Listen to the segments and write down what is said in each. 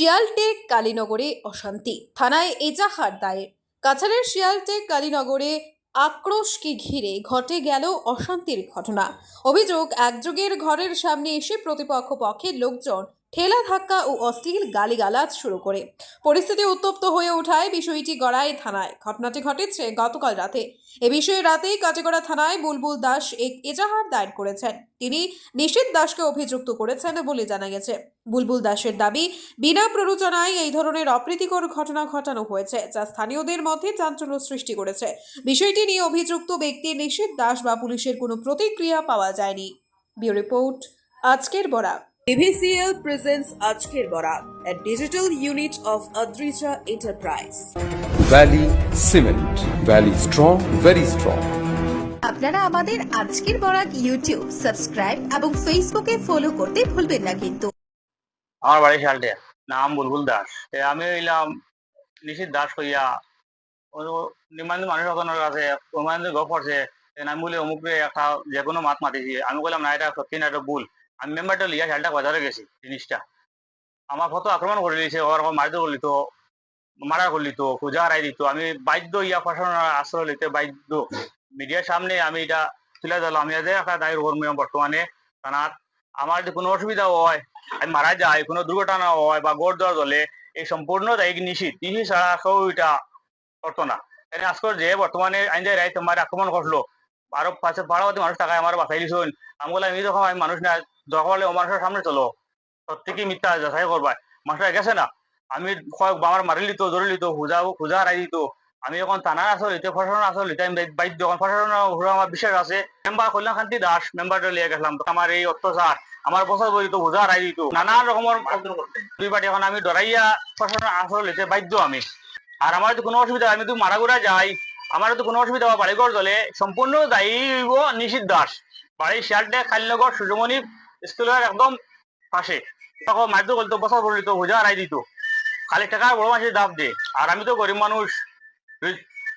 শিয়ালটেক কালীনগরে অশান্তি। থানায় এজাহার দায়ের। কাছাড়ের শিয়ালটেক কালীনগরে আক্রোশকে ঘিরে ঘটে গেল অশান্তির ঘটনা। অভিযোগ, একযোগের ঘরের সামনে এসে প্রতিপক্ষ পক্ষের লোকজন ঠেলা ধাক্কা ও অশ্লীল গালিগালাজ শুরু করে। পরিস্থিতি উত্তপ্ত হয়ে ওঠায় বিষয়টি গড়ায় থানায়। ঘটনাটি ঘটেছে গতকাল রাতে। এ বিষয়ে রাতেই কাটিগড়া থানায় বুলবুল দাস এক এজাহার দায়ের করেছেন। তিনি নিশীত দাসকে অভিযুক্ত করেছেন বলে জানা গেছে। বুলবুল দাসের দাবি, বিনা প্ররোচনায় এই ধরনের অপ্রীতিকর ঘটনা ঘটানো হয়েছে, যা স্থানীয়দের মধ্যে চাঞ্চল্য সৃষ্টি করেছে। বিষয়টি নিয়ে অভিযুক্ত ব্যক্তি নিশীত দাস বা পুলিশের কোনো প্রতিক্রিয়া পাওয়া যায়নি। ব্যুরো রিপোর্ট, আজকের বরা BVCL presents আজকের Bora a digital unit of Adrija Enterprise. Valley Cement. Valley strong, very strong. আপনারা আমাদের আজকের বরাক ইউটিউব সাবস্ক্রাইব এবং ফেসবুকে ফলো করতে ভুলবেন না কিন্তু। আমার বাড়ি শালটে নাম বুলবুল দাস। আমি হইলাম নিশিত দাস কইয়া নিমান্দ মানুষ ওখানের কাছে নিমান্দ গপ করছে আমি বলি অমুক একটা যে কোনো মাত মাতিছি। আমি বললাম না এটা সত্যি না এটা ভুল। আমি মেম্বারটা লিয়া শালটা বাজারে গেছি, জিনিসটা। আমার কত আক্রমণ করে দিয়েছে ওর মারিত করলি তো, মারা করলি তো, খুঁজা হারাই দিত। আমি বাধ্য ইয়া প্রশাসনের আশ্রয় লইতে বাধ্য। মিডিয়ার সামনে আমি এটা তুলে দিলাম আমি যে একটা দায়ের কর্মী বর্তমানে থানাত আমার যদি কোনো অসুবিধা হয়, আমি মারা যায় কোনো দুর্ঘটনা হয় বা গোড় দর হলে এই সম্পূর্ণ দায়িক নিশ্চিত নিশ্চিত ছাড়া কেউ এটা করতো না। আজকের যে বর্তমানে আইন রায় তোমার আক্রমণ করল আরও পাশে পাড়াবাদী মানুষ টাকায় আমার বাঁচাই দিছুন আমি বললাম, এই যখন আমি মানুষ না দখল হলে মানুষের সামনে চলো। সত্যি কি মিথ্যা যাচাই করবা? মানুষরা গেছে না। আমি আমার মারি লিত, ধরে লিত খুঁজা খুঁজা হারাই দিত। আমি এখন থানার আসল লিতে প্রশাসন আসল লিতে আমি বাইদ্য যখন প্রশাসন আমার বিশ্বাস আছে, মেম্বার কল্যাণ শান্তি দাস মেম্বারটা লিয়ে গেছিলাম আমার এই অত্যাচার, আমার বছর বলিত বোঝা হারাই দিত। নানান রকমের দুই পার্টি এখন আমি ডরাইয়া প্রশাসন আসল লিতে বাধ্য আমি। আর আমার কোনো অসুবিধা আমি তো মারাগুড়া যাই আমার তো কোনো অসুবিধা হয় বাড়িঘর দলে। সম্পূর্ণ দায়ী হইব নিশিত দাস। বাড়ির শিয়ালটে খালিনগর সূর্যমণি স্কুলের একদম পাশে। তখন মারতে বলতো, বছর বলিত বোঝা হারাই দিত। খালি টাকা বড় মাসের দাম দে। আর আমি তো গরিব মানুষ।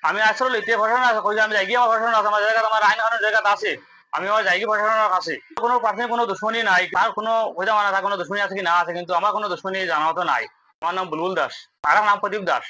আমি আসলে লিতে প্রশাসন আছে কই আমি গিয়ে আমার আছে, আমার জায়গা, আমার আইন কানুন জায়গা আছে। আমি আমার জায়গা প্রশাসনের কাছে। কোনো পার্সেন্ট কোনো দুশ্মনী নাই। তার কোনো হইতে মানা কোনো দুশ্মনী আছে কি না আছে, কিন্তু আমার কোনো দুশ্মনী জানা তো নাই। আমার নাম বুলবুল দাস। তার নাম প্রদীপ দাস।